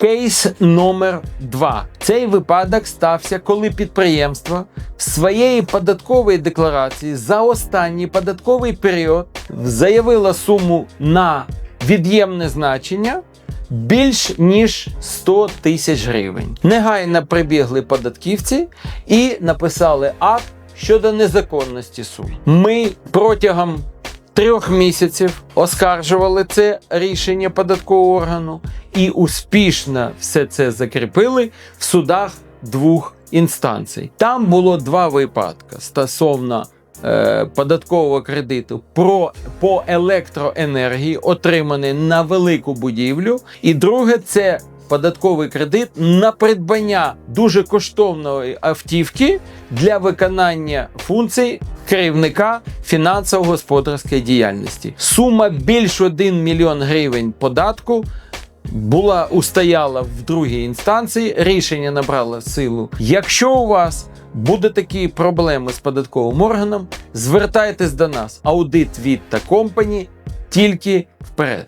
Кейс номер 2 Цей випадок стався, коли підприємство в своєї податкової декларації за останній податковий період заявило суму на від'ємне значення більш ніж 100 тисяч гривень. Негайно прибігли податківці і написали акт щодо незаконності сум. Ми протягом трьох місяців оскаржували це рішення податкового органу і успішно все це закріпили в судах двох інстанцій. Там було два випадки стосовно е, податкового кредиту про, по електроенергії, отриманий на велику будівлю. І друге це податковий кредит на придбання дуже коштовної автівки для виконання функцій керівника фінансово-господарської діяльності. Сума більш 1 мільйон гривень податку була устояла в другій інстанції. Рішення набрало силу. Якщо у вас буде такі проблеми з податковим органом, звертайтесь до нас. Аудит від та компані тільки вперед.